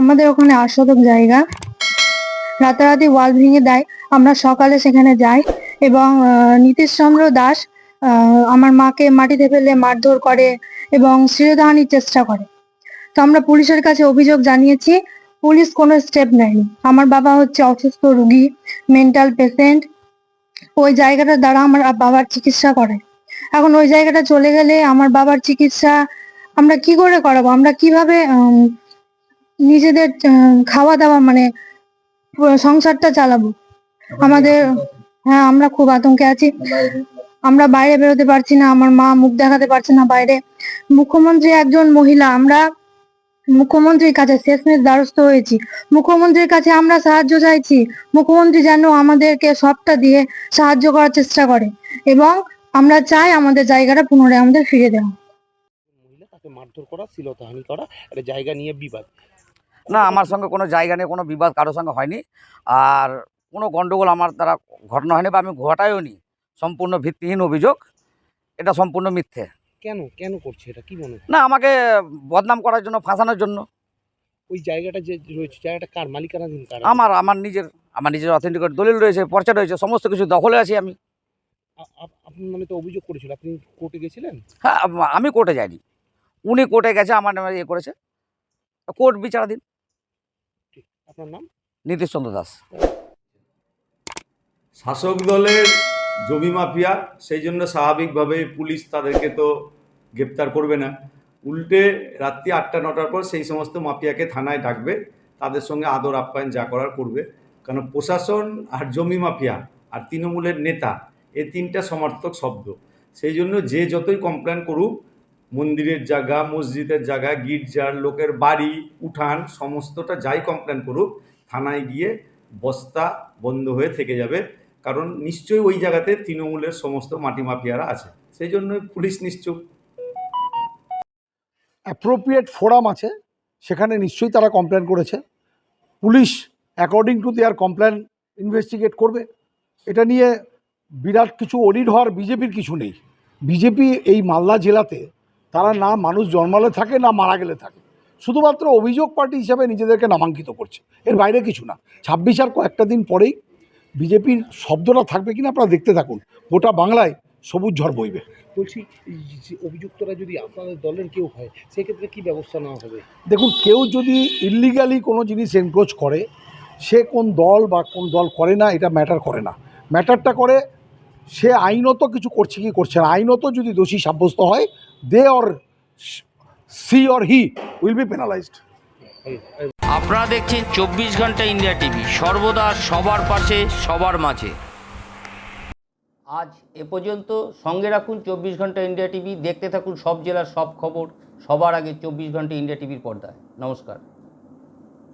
আমাদের ওখানে শতক জায়গা। রাতারাতি ওয়াল ভেঙে দেয়। আমরা সকালে সেখানে যাই এবং নীতিশ চন্দ্র দাস আমার মাকে মাটিতে ফেলে মারধর করে এবং শ্লীলতাহানির চেষ্টা করে। তো আমরা পুলিশের কাছে অভিযোগ জানিয়েছি, পুলিশ কোনো স্টেপ নেয়নি। আমার বাবা হচ্ছে অসুস্থ রুগী মেন্টাল পেশেন্ট ওই জায়গাটার দ্বারা আমার বাবার চিকিৎসা করে। এখন ওই জায়গাটা চলে গেলে আমার বাবার চিকিৎসা আমরা কি করে করাবো? আমরা কীভাবে নিজেদের খাওয়া দাওয়া মানে সংসারটা চালাবো। আমাদের হ্যাঁ আমরা খুব আতঙ্কে আছি। আমরা বাইরে বেরোতে পারছি না, আমার মা মুখ দেখাতে পারছে না বাইরে। মুখ্যমন্ত্রী একজন মহিলা, আমরা মুখ্যমন্ত্রীর কাছে শেষমেশ দ্বারস্থ হয়েছি। মুখ্যমন্ত্রীর কাছে আমরা সাহায্য চাইছি। মুখ্যমন্ত্রী যেন আমাদেরকে সবটা দিয়ে সাহায্য করার চেষ্টা করে এবং আমরা চাই আমাদের জায়গাটা পুনরায় আমাদের ফিরে দেওয়া। মারধর করা শ্লীলতাহানি করা, একটা জায়গা নিয়ে বিবাদ। না আমার সঙ্গে কোনো জায়গা নিয়ে কোনো বিবাদ কারোর সঙ্গে হয়নি। আর কোনো গণ্ডগোল আমার দ্বারা ঘটনা হয়নি বা আমি ঘটাইও নি। সম্পূর্ণ ভিত্তিহীন অভিযোগ। এটা সম্পূর্ণ মিথ্যে। কেন? কেন করছে এটা? কি মনে না আমাকে বদনাম করার জন্য ফাঁসানোর জন্য। ওই জায়গাটা যে রয়েছে জায়গাটা কার? মালিকানাধীন কার? আমার আমার নিজের আমার নিজের অথেন্টিকেট দলিল রয়েছে পর্চা রয়েছে সমস্ত কিছু দখলে আছি আমি। আ- আপ- আপনার নামে তো অভিযোগ করেছিল আপনি কোর্টে গেছিলেন? হ্যাঁ আমি কোর্টে যাইনি। উনি কোর্টে গেছে আমার নামে ইয়ে করেছে। কোর্ট বিচারাধীন। আপনার নাম? নীতিশ চন্দ্র দাস। শাসক দলের জমি মাফিয়া সেই জন্য স্বাভাবিকভাবে পুলিশ তাদেরকে তো গ্রেপ্তার করবে না। উল্টে রাত্রি আটটা নটার পর সেই সমস্ত মাফিয়াকে থানায় ডাকবে তাদের সঙ্গে আদর আপ্যায়ন যা করার করবে। কারণ প্রশাসন আর জমি মাফিয়া আর তৃণমূলের নেতা এ তিনটা সমর্থক শব্দ। সেই জন্য যে যতই কমপ্লেন করুক মন্দিরের জায়গা, মসজিদের জায়গা, গির্জার লোকের বাড়ি, উঠান, সমস্তটা যাই কমপ্লেন করুক, থানায় গিয়ে বস্তা বন্ধ হয়ে থেকে যাবে। কারণ নিশ্চয়ই ওই জায়গাতে তৃণমূলের সমস্ত মাটি মাফিয়ারা আছে। সেই জন্য পুলিশ নিশ্চুপ। অ্যাপ্রোপ্রিয়েট ফোরাম আছে। সেখানে নিশ্চয়ই তারা কমপ্লেন করেছে। Police according to their complain investigate করবে। এটা নিয়ে বিরাট কিছু অডিট হওয়ার বিজেপির কিছু নেই। বিজেপি এই মালদা জেলাতে তারা না মানুষ জন্মালে থাকে না মারা গেলে থাকে। শুধুমাত্র অভিযোগ পার্টি হিসাবে নিজেদেরকে নামাঙ্কিত করছে। এর বাইরে কিছু না। ছাব্বিশ আর কয়েকটা দিন পরেই বিজেপির শব্দটা থাকবে কিনা আপনারা দেখতে থাকুন। গোটা বাংলায় সবুজ ঝড় বইবে। বলছি অভিযুক্তরা যদি আপনাদের দলের কেউ হয় সেক্ষেত্রে কি ব্যবস্থা নেওয়া হবে? দেখুন কেউ যদি ইলিগালি কোনো জিনিস এনক্রোচ করে সে কোন দল বা কোন দল করে না এটা ম্যাটার করে না। ম্যাটারটা করে সে আইনত কিছু করছে কি করছে না? আইনত যদি দোষী সাব্যস্ত হয় they or she or he will be penalised আপনারা দেখছেন চব্বিশ ঘণ্টা ইন্ডিয়া টিভি, সর্বদা সবার পাশে, সবার মাঝে। আজ এ পর্যন্ত সঙ্গে রাখুন চব্বিশ ঘণ্টা ইন্ডিয়া টিভি, দেখতে থাকুন সব জেলার সব খবর, সবার আগে চব্বিশ ঘণ্টা ইন্ডিয়া টিভির পর্দায়। নমস্কার।